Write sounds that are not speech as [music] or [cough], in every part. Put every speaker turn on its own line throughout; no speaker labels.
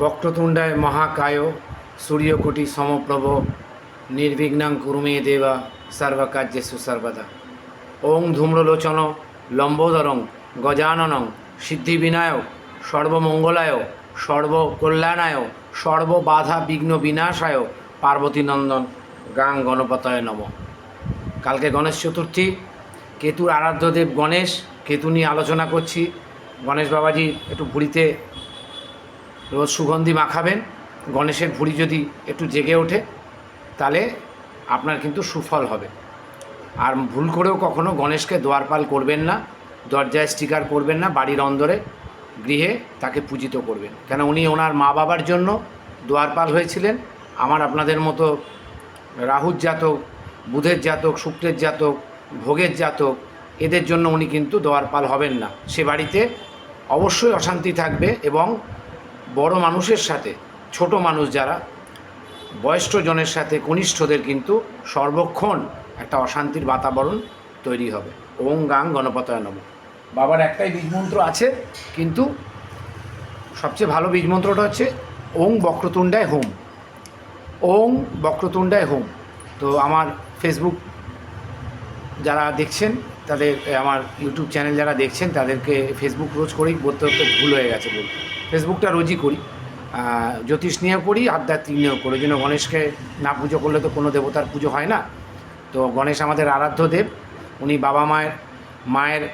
বক্রতুণ্ডায় মহাকায় সূর্যকোটি সমপ্রভ নির্বিঘ্নাং কুরুমে দেবা সর্বকার্যেষু সর্বদা ওং ধূম্রলোচন লম্বোদরং গজাননং সিদ্ধিবিনায়ক সর্বমঙ্গলায় সর্বকল্যাণায় সর্ববাধা বিঘ্ন বিনাশায় পার্বতীনন্দন গাং গণপতয় নম। কালকে গণেশ চতুর্থী, কেতুর আরাধ্যদেব গণেশ, কেতু নিয়ে আলোচনা করছি। গণেশ বাবাজি একটু ভুড়িতে রোজ সুগন্ধি মাখাবেন। গণেশের ভুঁড়ি যদি একটু জেগে ওঠে, তাহলে আপনার কিন্তু সুফল হবে। আর ভুল করেও কখনো গণেশকে দোয়ারপাল করবেন না, দরজায় স্টিকার করবেন না, বাড়ির অন্দরে গৃহে তাকে পূজিত করবেন। কেন উনি ওনার মা বাবার জন্য দোয়ারপাল হয়েছিলেন। আমার আপনাদের মতো রাহুর জাতক, বুধের জাতক, শুক্রের জাতক, ভোগের জাতক, এদের জন্য উনি কিন্তু দোয়ারপাল হবেন না। সে বাড়িতে অবশ্যই অশান্তি থাকবে এবং বড় মানুষের সাথে, ছোট মানুষ যারা, বয়স্ক জনের সাথে, কনিষ্ঠদের কিন্তু সর্বক্ষণ একটা অশান্তির বাতাবরণ তৈরি হবে। ওং গাং গণপতায় নম। বাবার একটাই বীজমন্ত্র আছে, কিন্তু সবচেয়ে ভালো বীজমন্ত্রটা হচ্ছে ওং বক্রতুণ্ডায় হোম। ওং বক্রতুণ্ডায় হোম। তো আমার ফেসবুক যারা দেখছেন, তাদের, আমার ইউটিউব চ্যানেল যারা দেখছেন, তাদেরকে ফেসবুক রোজ করেই বলতে বলতে ভুল হয়ে গেছে বলতে। ফেসবুকটা রোজই করি। জ্যোতিষ নিয়েও করি আধ্যাত্মিক নিয়েও করি জন্য গণেশকে না পুজো করলে তো কোনো দেবতার পুজো হয় না। তো গণেশ আমাদের আরাধ্য দেব। উনি বাবা মায়ের মায়ের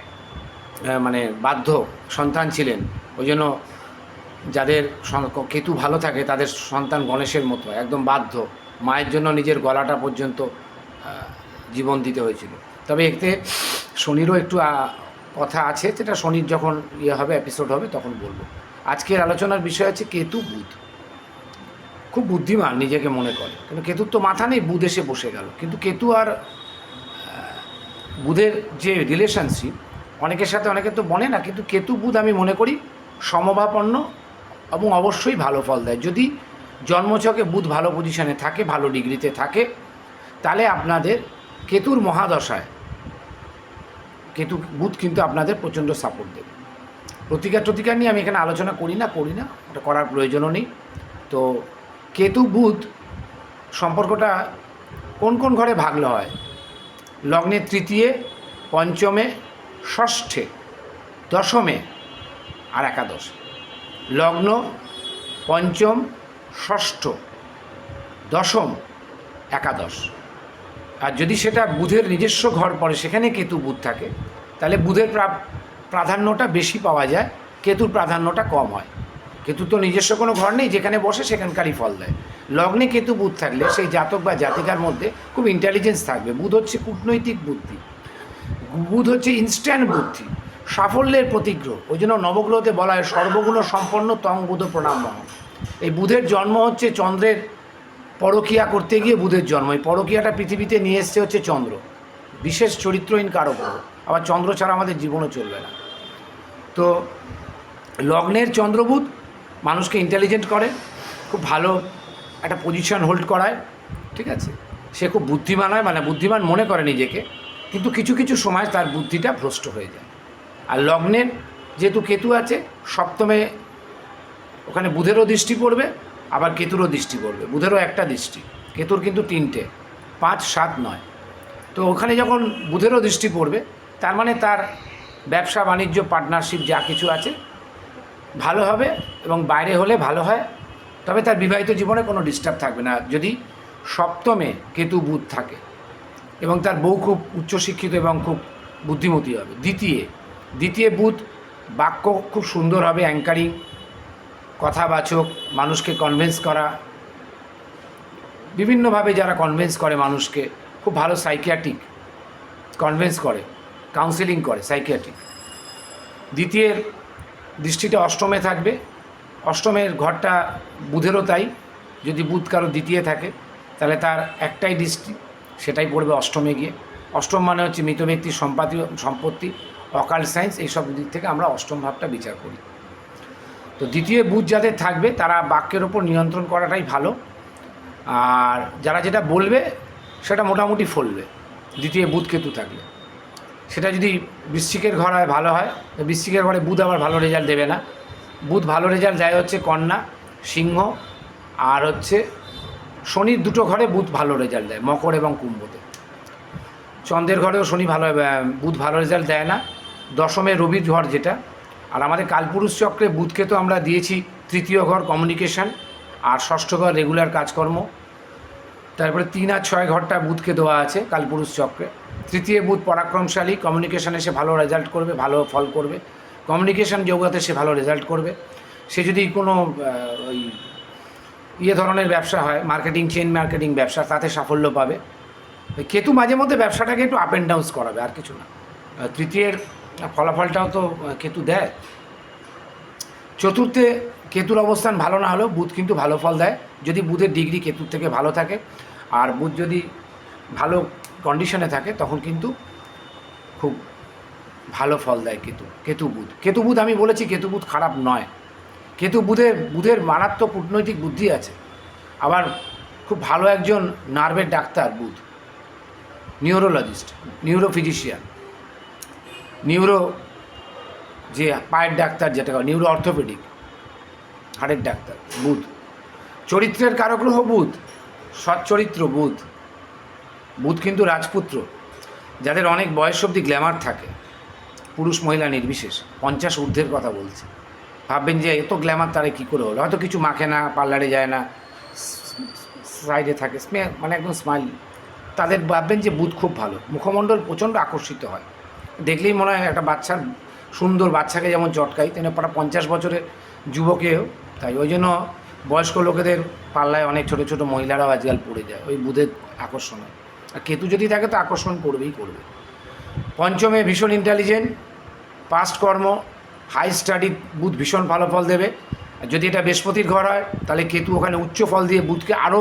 মানে বাধ্য সন্তান ছিলেন। ওই জন্য যাদের কেতু ভালো থাকে, তাদের সন্তান গণেশের মতো, একদম বাধ্য। মায়ের জন্য নিজের গলাটা পর্যন্ত জীবন দিতে হয়েছিল। তবে এতে শনিরও একটু কথা আছে। যেটা শনির যখন ইয়ে হবে এপিসোড হবে, তখন বলব। আজকের আলোচনার বিষয় আছে কেতু বুধ। খুব বুদ্ধিমান নিজেকে মনে করে। কিন্তু কেতুর তো মাথা নেই, বুধ এসে বসে গেল। কিন্তু কেতু আর বুধের যে রিলেশনশিপ অনেকের সাথে অনেকে তো বনে না, কিন্তু কেতু বুধ আমি মনে করি সমভাপন্ন এবং অবশ্যই ভালো ফল দেয়। যদি জন্মছকে বুধ ভালো পজিশনে থাকে, ভালো ডিগ্রিতে থাকে, তাহলে আপনাদের কেতুর মহাদশায়, কেতু, বুধ কিন্তু আপনাদের প্রচণ্ড সাপোর্ট দেবে। প্রতিকার প্রতিকার নিয়ে আমি এখানে আলোচনা করি না করি না। ওটা করার প্রয়োজনও নেই। তো কেতু বুধ সম্পর্কটা কোন কোন ঘরে ভাগলে হয়? লগ্নের তৃতীয়, পঞ্চমে, ষষ্ঠে, দশমে আর একাদশ। লগ্ন পঞ্চম, ষষ্ঠ, দশম, একাদশ। আর যদি সেটা বুধের নিজস্ব ঘর পড়ে, সেখানে কেতু বুধ থাকে, তাহলে বুধের প্রা- প্রাধান্যটা বেশি পাওয়া যায়, কেতুর প্রাধান্যটা কম হয়। কেতু তো নিজস্ব কোনো ঘর নেই, যেখানে বসে সেখানকারই ফল দেয়। লগ্নে কেতু বুধ থাকলে সেই জাতক বা জাতিকার মধ্যে খুব ইন্টেলিজেন্স থাকবে। বুধ হচ্ছে কূটনৈতিক বুদ্ধি। বুধ হচ্ছে ইনস্ট্যান্ট বুদ্ধি, সাফল্যের প্রতিগ্রহ। ওই জন্য নবগ্রহতে বলা হয় সর্বগুণ সম্পন্ন তং বুধ প্রণাম এই বুধের জন্ম হচ্ছে চন্দ্রের পরকিয়া করতে গিয়ে বুধের জন্ম। এই পরকিয়াটা পৃথিবীতে নিয়ে এসছে হচ্ছে চন্দ্র, বিশেষ চরিত্রহীন কারও গ্রহ। আবার চন্দ্র ছাড়া আমাদের জীবনও চলবে না। তো লগ্নের চন্দ্রবুধ মানুষকে ইন্টেলিজেন্ট করে, খুব ভালো একটা পজিশন হোল্ড করায়, ঠিক আছে? সে খুব বুদ্ধিমান হয় মানে বুদ্ধিমান মনে করে নিজেকে, কিন্তু কিছু কিছু সময় তার বুদ্ধিটা ভ্রষ্ট হয়ে যায়। আর লগ্নের যেহেতু কেতু আছে, সপ্তমে ওখানে বুধেরও দৃষ্টি পড়বে, আবার কেতুরও দৃষ্টি পড়বে। বুধেরও একটা দৃষ্টি, কেতুর কিন্তু তিনটে, পাঁচ, সাত, নয়। তো ওখানে যখন বুধেরও দৃষ্টি পড়বে তার মানে তার ব্যবসা বাণিজ্য পার্টনারশিপ যা কিছু আছে, ভালো হবে এবং বাইরে হলে ভালো হয়। তবে তার বিবাহিত জীবনে কোনো ডিস্টার্ব থাকবে না। যদি সপ্তমে কেতু বুধ থাকে এবং তার বউ খুব উচ্চশিক্ষিত এবং খুব বুদ্ধিমতী হবে, দ্বিতীয় দ্বিতীয় বুধ বাক্য খুব সুন্দর হবে অ্যাঙ্কারিং কথাবাচক, মানুষকে কনভিন্স করা। বিভিন্নভাবে যারা কনভিন্স করে মানুষকে, খুব ভালো সাইকিয়াট্রিক কনভিন্স করে। কাউন্সেলিং করে সাইকিয়াট্রিক দ্বিতীয়ের দৃষ্টিটা অষ্টমে থাকবে। অষ্টমের ঘরটা বুধেরও তাই। যদি বুধ কারও দ্বিতীয় থাকে, তাহলে তার একটাই দৃষ্টি, সেটাই পড়বে অষ্টমে গিয়ে। অষ্টম মানে হচ্ছে মৃত ব্যক্তির সম্পাতি, সম্পত্তি, অকাল সায়েন্স এইসব দিক থেকে আমরা অষ্টম ভাবটা বিচার করি। তো দ্বিতীয়, বুধ যাদের থাকবে, তারা বাক্যের ওপর নিয়ন্ত্রণ করাটাই ভালো। আর যারা যেটা বলবে, সেটা মোটামুটি ফলবে। দ্বিতীয়, বুধ কেতু থাকলে। সেটা যদি বৃশ্চিকের ঘর হয়, ভালো হয়। তো বৃশ্চিকের ঘরে বুধ আবার ভালো রেজাল্ট দেবে না। বুধ ভালো রেজাল্ট দেয় হচ্ছে কন্যা, সিংহ, আর হচ্ছে শনির দুটো ঘরে বুধ ভালো রেজাল্ট দেয়, মকর এবং কুম্ভতে। চন্দ্রের ঘরেও শনি ভালো বুধ ভালো রেজাল্ট দেয় না। দশমে রবির ঘর যেটা। আর আমাদের কালপুরুষ চক্রে বুধকে তো আমরা দিয়েছি তৃতীয় ঘর কমিউনিকেশন আর ষষ্ঠ ঘর রেগুলার কাজকর্ম। তারপরে তিন আর ছয় ঘরটা বুধকে দেওয়া আছে কালপুরুষ চক্রে। তৃতীয় বুধ পরাক্রমশালী কমিউনিকেশানে সে ভালো রেজাল্ট করবে, ভালো ফল করবে। কমিউনিকেশান যোগাতে সে ভালো রেজাল্ট করবে। সে যদি কোনো ওই ইয়ে ধরনের ব্যবসা হয় মার্কেটিং চেন মার্কেটিং ব্যবসা, তাতে সাফল্য পাবে। কেতু মাঝে মধ্যে ব্যবসাটাকে একটু আপ অ্যান্ড ডাউন্স করাবে, আর কিছু না। তৃতীয়ের ফলাফলটাও তো কেতু দেয়। চতুর্থে কেতুর অবস্থান ভালো না হলেও বুধ কিন্তু ভালো ফল দেয়। যদি বুধের ডিগ্রি কেতুর থেকে ভালো থাকে, আর বুধ যদি ভালো কন্ডিশনে থাকে, তখন কিন্তু খুব ভালো ফল দেয় কেতু কেতু বুধ। কেতু বুধ আমি বলেছি, কেতু বুধ খারাপ নয়। কেতু বুধের বুধের মারাত্মক কূটনৈতিক বুদ্ধি আছে। আবার খুব ভালো একজন নার্ভের ডাক্তার বুধ নিউরোলজিস্ট নিউরোফিজিশিয়ান নিউরো যে পায়ের ডাক্তার যেটা নিউরো অর্থোপেডিক হাড়ের ডাক্তার, বুধ। চরিত্রের কারগ্রহ বুধ, সৎ চরিত্র বুধ। বুধ কিন্তু রাজপুত্র, যাদের অনেক বয়স অবধি গ্ল্যামার থাকে। পুরুষ মহিলা নির্বিশেষ, পঞ্চাশ ঊর্ধ্বের কথা বলছে। ভাববেন যে এত গ্ল্যামার তারা কী করে হলো? হয়তো কিছু মাখে না পার্লারে যায় না সাইডে থাকে মানে একদম স্মাইল তাদের ভাববেন যে বুধ খুব ভালো। মুখমণ্ডল প্রচণ্ড আকর্ষিত হয়। দেখলেই মনে হয় একটা বাচ্চার, সুন্দর বাচ্চাকে যেমন চটকাই, তেমনি পাড়া পঞ্চাশ বছরের যুবকেও। তাই ওই জন্য বয়স্ক লোকেদের পাল্লায় অনেক ছোট ছোট মহিলারাও আজকাল পড়ে যায়, ওই বুধের আকর্ষণে। আর কেতু যদি থাকে তো আকর্ষণ করবেই করবে। পঞ্চমে ভীষণ ইন্টেলিজেন্ট পাস্ট কর্ম হাই স্টাডি বুধ ভীষণ ভালো ফল দেবে। যদি এটা বৃহস্পতির ঘর হয়, তাহলে কেতু ওখানে উচ্চ ফল দিয়ে বুধকে আরও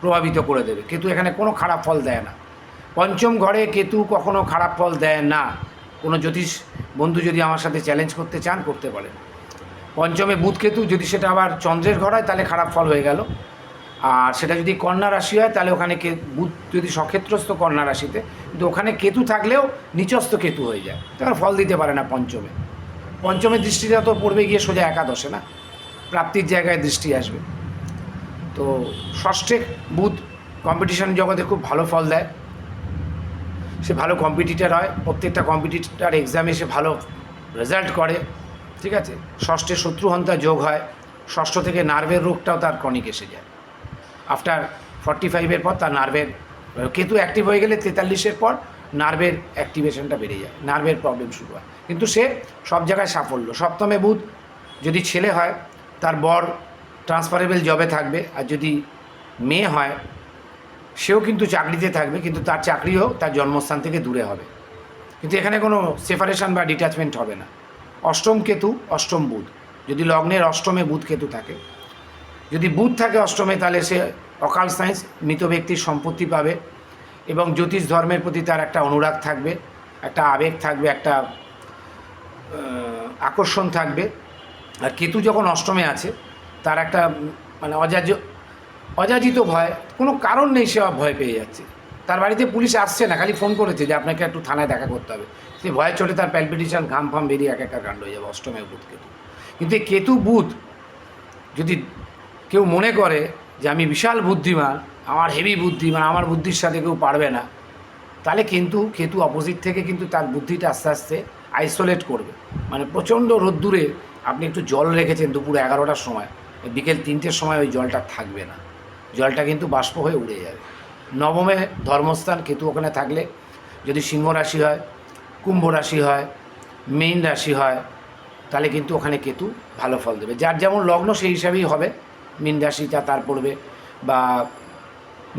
প্রভাবিত করে দেবে। কেতু এখানে কোনো খারাপ ফল দেয় না। পঞ্চম ঘরে কেতু কখনো খারাপ ফল দেয় না। কোনো জ্যোতিষ বন্ধু যদি আমার সাথে চ্যালেঞ্জ করতে চান, করতে পারেন। পঞ্চমে বুধ কেতু, যদি সেটা আবার চন্দ্রের ঘর হয়, তাহলে খারাপ ফল হয়ে গেল। আর সেটা যদি কন্যা রাশি হয়, তাহলে ওখানে কে বুধ যদি সক্ষেত্রস্থ কন্যা রাশিতে, কিন্তু ওখানে কেতু থাকলেও নিচস্থ কেতু হয়ে যায়। তারা ফল দিতে পারে না পঞ্চমে। পঞ্চমের দৃষ্টিটা তো পড়বে গিয়ে সোজা একাদশে না? প্রাপ্তির জায়গায় দৃষ্টি আসবে। তো ষষ্ঠে বুধ কম্পিটিশন জগতে খুব ভালো ফল দেয়। সে ভালো কম্পিটিটার হয়। প্রত্যেকটা কম্পিটিটার এক্সামে সে ভালো রেজাল্ট করে। ঠিক আছে? ষষ্ঠে শত্রুহন্তা যোগ হয়। ষষ্ঠ থেকে নার্ভের রোগটাও তার ক্রনিক এসে যায়। আফটার ফর্টি ফাইভের পর তার নার্ভের কেতু অ্যাক্টিভ হয়ে গেলে তেতাল্লিশের পর নার্ভের অ্যাক্টিভেশনটা বেড়ে যায় নার্ভের প্রবলেম শুরু হয়। কিন্তু সে সব জায়গায় সাফল্য। সপ্তমে বুধ, যদি ছেলে হয়, তার বর ট্রান্সফারেবল জবে থাকবে, আর যদি মেয়ে হয়, সেও কিন্তু চাকরিতে থাকবে, কিন্তু তার চাকরিও তার জন্মস্থান থেকে দূরে হবে। কিন্তু এখানে কোনো সেপারেশন বা ডিট্যাচমেন্ট হবে না। অষ্টম কেতু, অষ্টম বুধ। যদি লগ্নের অষ্টমে বুধ কেতু থাকে যদি বুধ থাকে অষ্টমে, তাহলে সে অকাল সায়েন্স, মৃত ব্যক্তির সম্পত্তি পাবে এবং জ্যোতিষ ধর্মের প্রতি তার একটা অনুরাগ থাকবে, একটা আবেগ থাকবে, একটা আকর্ষণ থাকবে। আর কেতু যখন অষ্টমে আছে, তার একটা মানে অজাজ অযাচিত ভয়, কোনো কারণ নেই সে ভয় পেয়ে যাচ্ছে। তার বাড়িতে পুলিশ আসছে না, খালি ফোন করেছে যে আপনাকে একটু থানায় দেখা করতে হবে। সে ভয়ে চোটে তার প্যালপিটেশন, ঘাম ফাম বেরিয়ে এক একটা কাণ্ড হয়ে যাবে অষ্টমে বুধ, কেতু। কিন্তু এই কেতু বুধ যদি কেউ মনে করে যে আমি বিশাল বুদ্ধিমান, আমার হেভি বুদ্ধিমান, আমার বুদ্ধির সাথে কেউ পারবে না। তাহলে কিন্তু কেতু অপোজিট থেকে কিন্তু তার বুদ্ধিটা আস্তে আস্তে আইসোলেট করবে। মানে প্রচণ্ড রোদ্দুরে আপনি একটু জল রেখেছেন দুপুর এগারোটার সময়, বিকেল তিনটের সময় ওই জলটা থাকবে না। জলটা কিন্তু বাষ্প হয়ে উড়ে যাবে। নবমে ধর্মস্থান, কেতু ওখানে থাকলে যদি সিংহ রাশি হয়, কুম্ভ রাশি হয় মেইন রাশি হয়, তাহলে কিন্তু ওখানে কেতু ভালো ফল দেবে। যার যেমন লগ্ন সেই হিসাবেই হবে। মীন রাশিটা তার পড়বে বা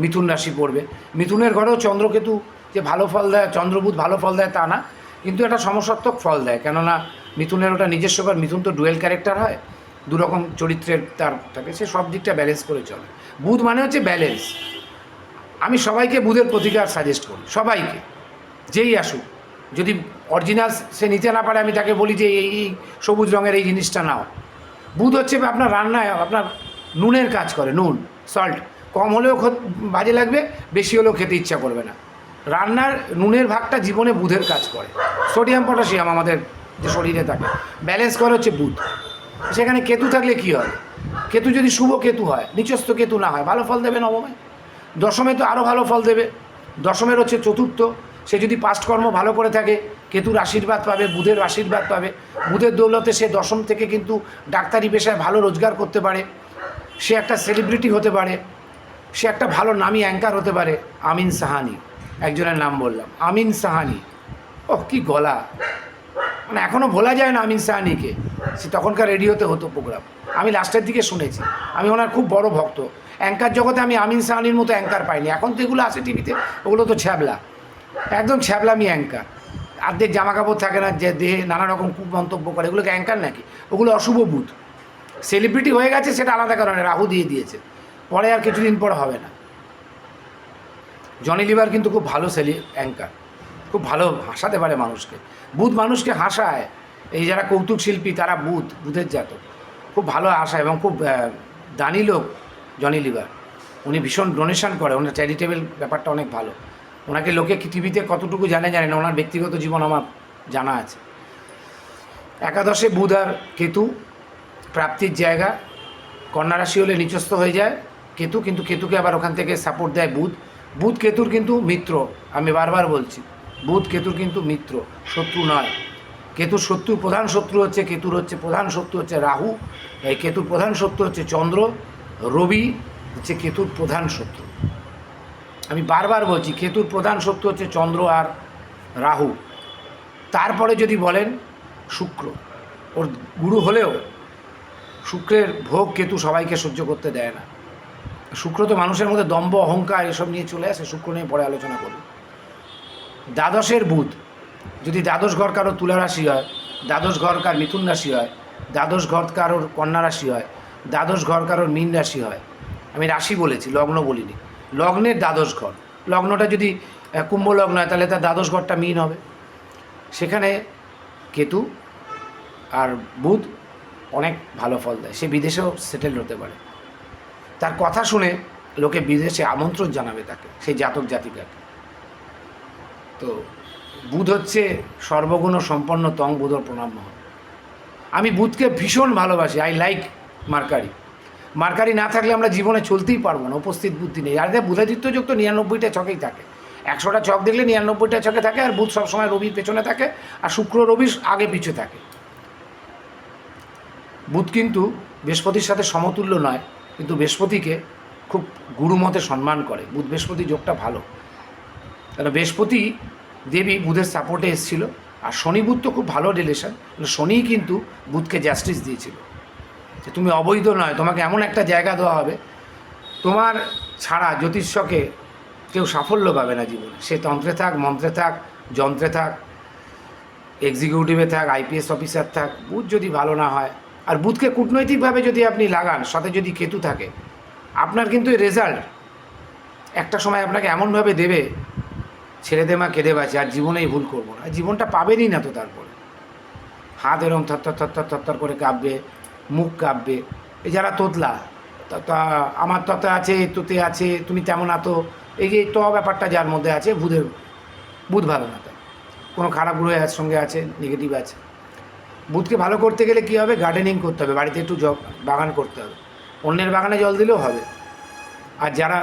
মিথুন রাশি পড়বে। মিথুনের ঘরেও চন্দ্রকেতু যে ভালো ফল দেয়, চন্দ্রবুধ ভালো ফল দেয় তা না, কিন্তু একটা সমসাত্মক ফল দেয়। কেননা মিথুনের ওটা নিজস্ব ঘর, মিথুন তো ডুয়েল ক্যারেক্টার হয়, দুরকম চরিত্রের তার থাকে, সে সব দিকটা ব্যালেন্স করে চলে। বুধ মানে হচ্ছে ব্যালেন্স আমি সবাইকে বুধের প্রতিকার সাজেস্ট করি, সবাইকে, যেই আসুক। যদি অরিজিনাল সে নিতে না পারে, আমি তাকে বলি যে এই সবুজ রঙের এই জিনিসটা নাও। বুধ হচ্ছে আপনার রান্নায়, আপনার নুনের কাজ করে, নুন সল্ট কম হলেও বাজে লাগবে, বেশি হলেও খেতে ইচ্ছা করবে না। রান্নার নুনের ভাগটা জীবনে বুধের কাজ করে। সোডিয়াম, পটাশিয়াম আমাদের যে শরীরে থাকে। ব্যালেন্স করে হচ্ছে বুধ। সেখানে কেতু থাকলে কী হয়? কেতু যদি শুভ কেতু হয়, নিচস্থ কেতু না হয়, ভালো ফল দেবে নবমে। দশমে তো আরও ভালো ফল দেবে। দশমের হচ্ছে চতুর্থ। সে যদি পাস্ট কর্ম ভালো করে থাকে, কেতুর আশীর্বাদ পাবে, বুধের আশীর্বাদ পাবে। বুধের দৌলতে সে দশম থেকে কিন্তু ডাক্তারি পেশায় ভালো রোজগার করতে পারে। সে একটা সেলিব্রিটি হতে পারে, সে একটা ভালো নামি অ্যাঙ্কার হতে পারে, আমিন সাহানি। একজনের নাম বললাম, আমিন সাহানি। ওহ, কি গলা। মানে এখনও ভোলা যায় না আমিন সাহানিকে। সে তখনকার রেডিওতে হতো প্রোগ্রাম আমি লাস্টের দিকে শুনেছি। আমি ওনার খুব বড় ভক্ত। অ্যাঙ্কার জগতে আমি আমিন সাহানির মতো অ্যাঙ্কার পাইনি। এখন তো এগুলো আছে টিভিতে ওগুলো তো ছ্যাবলা। একদম ছ্যাবলামি অ্যাঙ্কার আর্ধেক জামা কাপড় থাকে না, যে দেহে নানা রকম খুব মন্তব্য করে, এগুলোকে অ্যাঙ্কার নাকি? ওগুলো অশুভ বুধ সেলিব্রিটি হয়ে গেছে, সেটা আলাদা কারণে রাহু দিয়ে দিয়েছে। পরে আর কিছুদিন পর হবে না। জনি লিভার কিন্তু খুব ভালো সেলি অ্যাঙ্কার খুব ভালো হাসাতে পারে মানুষকে। বুধ মানুষকে হাসায়। এই যারা কৌতুক শিল্পী, তারা বুধ বুধের জাত খুব ভালো হাসায় এবং খুব দানি লোক জনি লিভার উনি ভীষণ ডোনেশন করে ওনার চ্যারিটেবল ব্যাপারটা অনেক ভালো। ওনাকে লোকে টিভিতে কতটুকু জানে জানে না, ওনার ব্যক্তিগত জীবন আমার জানা আছে। একাদশে বুধ আর কেতু। প্রাপ্তির জায়গা। কন্যা রাশি হলে নিচস্থ হয়ে যায় কেতু, কিন্তু কেতুকে আবার ওখান থেকে সাপোর্ট দেয় বুধ। বুধ কেতুর কিন্তু মিত্র, আমি বারবার বলছি। বুধ কেতুর কিন্তু মিত্র, শত্রু নয়। কেতুর শত্রু প্রধান শত্রু হচ্ছে, কেতুর হচ্ছে প্রধান শত্রু হচ্ছে রাহু। এই কেতুর প্রধান শত্রু হচ্ছে চন্দ্র, রবি হচ্ছে কেতুর প্রধান শত্রু। আমি বারবার বলছি, কেতুর প্রধান শত্রু হচ্ছে চন্দ্র আর রাহু। তারপরে যদি বলেন, শুক্র। ওর গুরু হলেও শুক্রের ভোগ কেতু সবাইকে সহ্য করতে দেয় না। শুক্র তো মানুষের মধ্যে দম্ভ, অহংকার এসব নিয়ে চলে আসে, শুক্র নিয়ে পরে আলোচনা করব। দ্বাদশের বুধ, যদি দ্বাদশ ঘর কারোর তুলা রাশি হয়, দ্বাদশ ঘর কার মিথুন রাশি হয়, দ্বাদশ ঘর কারোর কন্যা রাশি হয়, দ্বাদশ ঘর কারোর মীন রাশি হয়, আমি রাশি বলেছি, লগ্ন বলিনি। লগ্নের দ্বাদশ ঘর, লগ্নটা যদি কুম্ভ লগ্ন হয়, তাহলে তার দ্বাদশ ঘরটা মীন হবে। সেখানে কেতু আর বুধ অনেক ভালো ফল দেয়। সে বিদেশেও সেটেল হতে পারে। তার কথা শুনে লোকে বিদেশে আমন্ত্রণ জানাবে তাকে, সেই জাতক জাতিকাকে। তো বুধ হচ্ছে সর্বগুণ সম্পন্ন তং বুধর প্রণাম মহ। আমি বুধকে ভীষণ ভালোবাসি আই লাইক মার্কারি। মার্কারি না থাকলে আমরা জীবনে চলতেই পারব না, উপস্থিত বুদ্ধি নেই। আর দেখ বুধাদিত্য যোগ তো নিরানব্বইটা ছকেই থাকে। একশোটা ছক দেখলে নিরানব্বইটা ছকে থাকে আর বুধ সবসময় রবির পেছনে থাকে আর শুক্র রবির আগে পিছু থাকে। বুধ কিন্তু বৃহস্পতির সাথে সমতুল্য নয়, কিন্তু বৃহস্পতিকে খুব গুরুমতে সম্মান করে। বুধ বৃহস্পতি যোগটা ভালো। কারণ বৃহস্পতি দেবী বুধের সাপোর্টে এসেছিল, আর শনি বুধ তো খুব ভালো রিলেশন শনিই কিন্তু বুধকে জাস্টিস দিয়েছিল। যে তুমি অবৈধ নয়, তোমাকে এমন একটা জায়গা দেওয়া হবে, তোমার ছাড়া জ্যোতিষ্যকে কেউ সাফল্য পাবে না জীবনে। সে তন্ত্রে থাক, মন্ত্রে থাক, যন্ত্রে থাক এক্সিকিউটিভে থাক আইপিএস অফিসার থাক, বুধ যদি ভালো না হয় আর বুধকে কূটনৈতিকভাবে যদি আপনি লাগান, সাথে যদি কেতু থাকে, আপনার কিন্তু এই রেজাল্ট একটা সময় আপনাকে এমনভাবে দেবে, ছেড়ে দে মা, কেঁদে বাঁচে, আর জীবনেই ভুল করব না। জীবনটা পাবেনই না তো তারপরে। হাত এরম থরথর থরথর থরথর করে কাঁপবে, মুখ কাঁপবে। এই যারা তোতলা, তা- আমার ততে আছে, তোতে আছে, তুমি তেমন আতো। এই যে ত ব্যাপারটা যার মধ্যে আছে, বুধের, বুধ ভালো না কোনো খারাপ গ্রহ সঙ্গে আছে নেগেটিভ আছে। বুধকে ভালো করতে গেলে কী হবে? গার্ডেনিং করতে হবে। বাড়িতে একটু বাগান করতে হবে। অন্যের বাগানে জল দিলেও হবে। আর যারা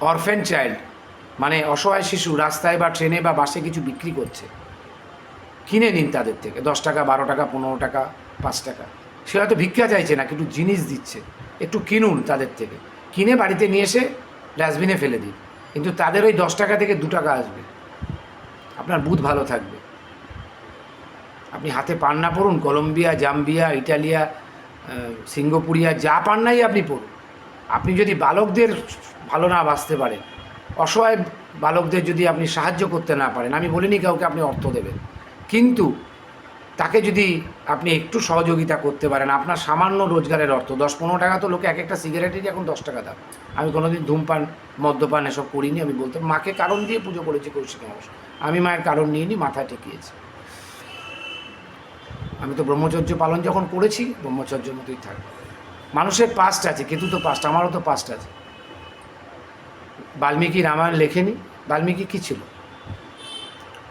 অরফেন চাইল্ড মানে অসহায় শিশু, রাস্তায় বা ট্রেনে বা বাসে কিছু বিক্রি করছে, কিনে নিন তাদের থেকে। দশ টাকা, বারো টাকা, পনেরো টাকা, পাঁচ টাকা। সে হয়তো ভিক্ষা চাইছে না কিন্তু জিনিস দিচ্ছে। একটু কিনুন তাদের থেকে। কিনে বাড়িতে নিয়ে এসে ডাস্টবিনে ফেলে দিন। কিন্তু তাদের ওই দশ টাকা থেকে দু টাকা আসবে। আপনার বুধ ভালো থাকবে। আপনি হাতে পান্না পড়ুন, কলম্বিয়া, জাম্বিয়া, ইটালিয়া সিঙ্গাপুরিয়া, যা পান্নাই আপনি পড়ুন। আপনি যদি বালকদের ভালো না বাঁচতে পারেন, অসহায় বালকদের যদি আপনি সাহায্য করতে না পারেন, আমি বলিনি কাউকে আপনি অর্থ দেবেন। কিন্তু তাকে যদি আপনি একটু সহযোগিতা করতে পারেন, আপনার সামান্য রোজগারের অর্থ, দশ পনেরো টাকা তো লোকে এক একটা সিগারেটেরই এখন দশ টাকা দাম। আমি কোনোদিন ধূমপান, মদ্যপান এসব করিনি, আমি বলতে মাকে কারণ দিয়ে পুজো করেছি কৌশিক আমি মায়ের কারণ নিয়ে নি মাথায় ঠেকিয়েছি। আমি তো ব্রহ্মচর্য পালন যখন করেছি, ব্রহ্মচর্যের মতোই থাকবে মানুষের পাস্ট আছে, কেতু তো পাস্ট আমারও তো পাস্ট আছে। বাল্মীকি রামায়ণ লেখেনি, বাল্মীকি কী ছিল?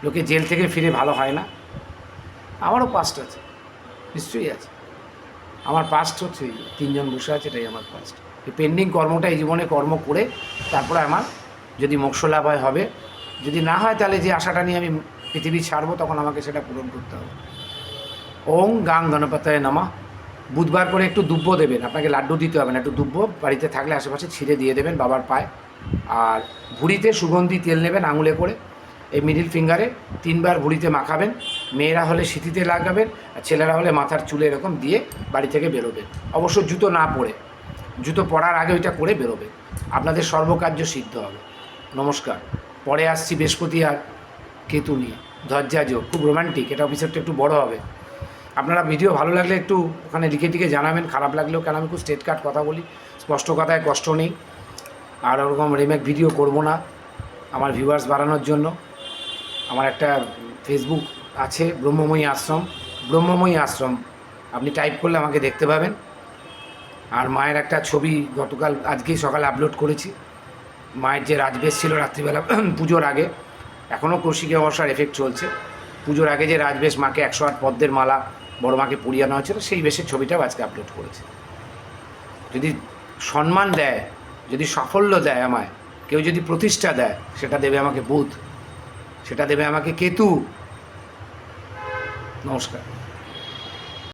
লোকে জেল থেকে ফিরে ভালো হয় না। আমারও পাস্ট আছে, নিশ্চয়ই আছে। আমার পাস্ট হচ্ছে তিনজন বসে আছে, এটাই আমার পাস্ট এই পেন্ডিং কর্মটা এই জীবনে কর্ম করে তারপরে আমার যদি মোক্ষ হয়, হবে। যদি না হয় তাহলে যে আশাটা নিয়ে আমি পৃথিবী ছাড়বো, তখন আমাকে সেটা পূরণ করতে হবে। ওং গাং গণপতায় নামা। বুধবার করে একটু দুব্ব দেবেন, আপনাকে লাড্ডু দিতে হবে না, একটু দুব্ব। বাড়িতে থাকলে আশেপাশে ছিঁড়ে দিয়ে দেবেন বাবার পায়ে। আর ভুঁড়িতে সুগন্ধি তেল নেবেন আঙুলে করে, এই মিডিল ফিঙ্গারে তিনবার ভুঁড়িতে মাখাবেন। মেয়েরা হলে সিঁথিতে লাগাবেন, আর ছেলেরা হলে মাথার চুলে এরকম দিয়ে বাড়ি থেকে বেরোবেন। অবশ্য জুতো না পরে, জুতো পরার আগে ওইটা করে বেরোবেন। আপনাদের সর্বকার্য সিদ্ধ হবে। নমস্কার, পরে আসছি বৃহস্পতি আর কেতু নিয়ে। ধজ্জাযোগ খুব রোমান্টিক এটা অফিসারটা একটু বড় হবে। আপনারা ভিডিও ভালো লাগলে একটু ওখানে লিখে টিকে জানাবেন, খারাপ লাগলেও কেন আমি খুব স্টেট কাট কথা বলি, স্পষ্ট কথায় কষ্ট নেই। আর ওরকম রিমেক ভিডিও করব না আমার ভিউয়ার্স বাড়ানোর জন্য। আমার একটা ফেসবুক আছে, ব্রহ্মময়ী আশ্রম। ব্রহ্মময়ী আশ্রম, আপনি টাইপ করলে আমাকে দেখতে পাবেন। আর মায়ের একটা ছবি গতকাল, আজকেই সকালে আপলোড করেছি। মায়ের যে রাজবেশ ছিল রাত্রিবেলা, [clears throat] পুজোর আগে, এখনও কৌশিকী অমাবস্যার এফেক্ট চলছে। পুজোর আগে যে রাজবেশ মাকে একশো আট পদ্মের মালা বড় মাকে পুড়িয়ে আনা হয়েছিল, সেই বেশের ছবিটাও আজকে আপলোড করেছে। যদি সম্মান দেয়, যদি সাফল্য দেয় আমায়, কেউ যদি প্রতিষ্ঠা দেয়, সেটা দেবে আমাকে বুধ, সেটা দেবে আমাকে কেতু। নমস্কার।